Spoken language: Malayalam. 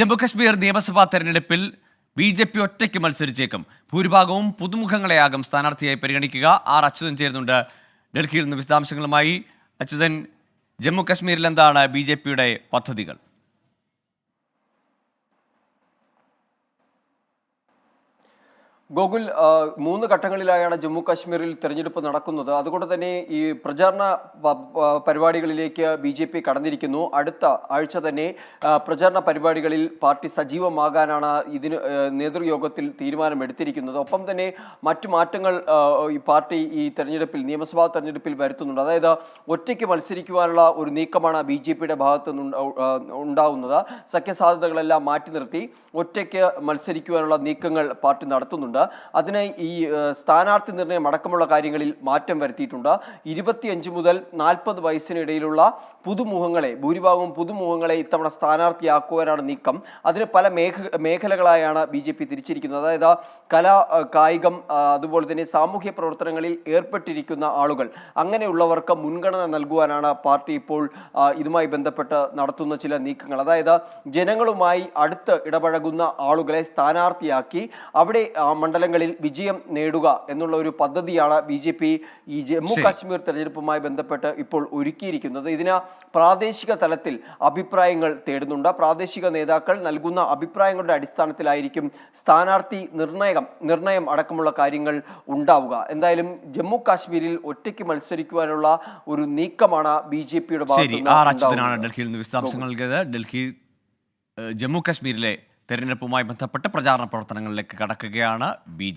ജമ്മു കശ്മീർ നിയമസഭാ തെരഞ്ഞെടുപ്പിൽ ബി ജെ പി ഒറ്റയ്ക്ക് മത്സരിച്ചേക്കും. ഭൂരിഭാഗവും പുതുമുഖങ്ങളെയാകും സ്ഥാനാർത്ഥിയായി പരിഗണിക്കുക. ആർ അച്യുതൻ ചേരുന്നുണ്ട്. ഡൽഹിയിൽ നിന്ന് വിശദാംശങ്ങളുമായി അച്യുതൻ ജമ്മു കശ്മീരിൽ എന്താണ് ബി ജെ പിയുടെ പദ്ധതികൾ? ഗോകുൽ മൂന്ന് ഘട്ടങ്ങളിലായാണ് ജമ്മു കാശ്മീരിൽ തെരഞ്ഞെടുപ്പ് നടക്കുന്നത്. അതുകൊണ്ട് തന്നെ ഈ പ്രചാരണ പരിപാടികളിലേക്ക് ബി ജെ പി കടന്നിരിക്കുന്നു. അടുത്ത ആഴ്ച തന്നെ പ്രചാരണ പരിപാടികളിൽ പാർട്ടി സജീവമാകാനാണ് ഇതിന് നേതൃയോഗത്തിൽ തീരുമാനമെടുത്തിരിക്കുന്നത്. ഒപ്പം തന്നെ മറ്റു മാറ്റങ്ങൾ ഈ പാർട്ടി ഈ തെരഞ്ഞെടുപ്പിൽ നിയമസഭാ തെരഞ്ഞെടുപ്പിൽ വരുത്തുന്നുണ്ട്. അതായത് ഒറ്റയ്ക്ക് മത്സരിക്കുവാനുള്ള ഒരു നീക്കമാണ് ബി ജെ പിയുടെ ഭാഗത്ത് സഖ്യസാധ്യതകളെല്ലാം മാറ്റി നിർത്തി ഒറ്റയ്ക്ക് മത്സരിക്കുവാനുള്ള നീക്കങ്ങൾ പാർട്ടി നടത്തുന്നുണ്ട്. അതിന് ഈ സ്ഥാനാർത്ഥി നിർണയം അടക്കമുള്ള കാര്യങ്ങളിൽ മാറ്റം വരുത്തിയിട്ടുണ്ട്. ഇരുപത്തിയഞ്ച് മുതൽ നാൽപ്പത് വയസ്സിനിടയിലുള്ള പുതുമുഖങ്ങളെ ഭൂരിഭാഗവും പുതുമുഖങ്ങളെ ഇത്തവണ സ്ഥാനാർത്ഥിയാക്കുവാനാണ് നീക്കം. അതിന് പല മേഖ മേഖലകളായാണ് ബി ജെ പി തിരിച്ചിരിക്കുന്നത്. അതായത് കല കായികം അതുപോലെ തന്നെ സാമൂഹ്യ പ്രവർത്തനങ്ങളിൽ ഏർപ്പെട്ടിരിക്കുന്ന ആളുകൾ. അങ്ങനെയുള്ളവർക്ക് മുൻഗണന നൽകുവാനാണ് പാർട്ടി ഇപ്പോൾ ഇതുമായി ബന്ധപ്പെട്ട് നടത്തുന്ന ചില നീക്കങ്ങൾ. അതായത് ജനങ്ങളുമായി അടുത്ത് ഇടപഴകുന്ന ആളുകളെ സ്ഥാനാർത്ഥിയാക്കി അവിടെ മണ്ഡലങ്ങളിൽ വിജയം നേടുക എന്നുള്ള ഒരു പദ്ധതിയാണ് ബി ജെ പി ഈ ജമ്മു കാശ്മീർ തെരഞ്ഞെടുപ്പുമായി ബന്ധപ്പെട്ട് ഇപ്പോൾ ഒരുക്കിയിരിക്കുന്നത്. ഇതിന് പ്രാദേശിക തലത്തിൽ അഭിപ്രായങ്ങൾ തേടുന്നുണ്ട്. പ്രാദേശിക നേതാക്കൾ നൽകുന്ന അഭിപ്രായങ്ങളുടെ അടിസ്ഥാനത്തിലായിരിക്കും സ്ഥാനാർത്ഥി നിർണയം നിർണയം അടക്കമുള്ള കാര്യങ്ങൾ ഉണ്ടാവുക. എന്തായാലും ജമ്മു കാശ്മീരിൽ ഒറ്റയ്ക്ക് മത്സരിക്കുവാനുള്ള ഒരു നീക്കമാണ് ബി ജെ പിയുടെ ഡൽഹിയിൽ നിന്ന് വിശദാംശങ്ങൾ നൽകിയത്. ഡൽഹി ജമ്മു കശ്മീരിലെ തെരഞ്ഞെടുപ്പുമായി ബന്ധപ്പെട്ട് പ്രചാരണ പ്രവർത്തനങ്ങളിലേക്ക് കടക്കുകയാണ് ബി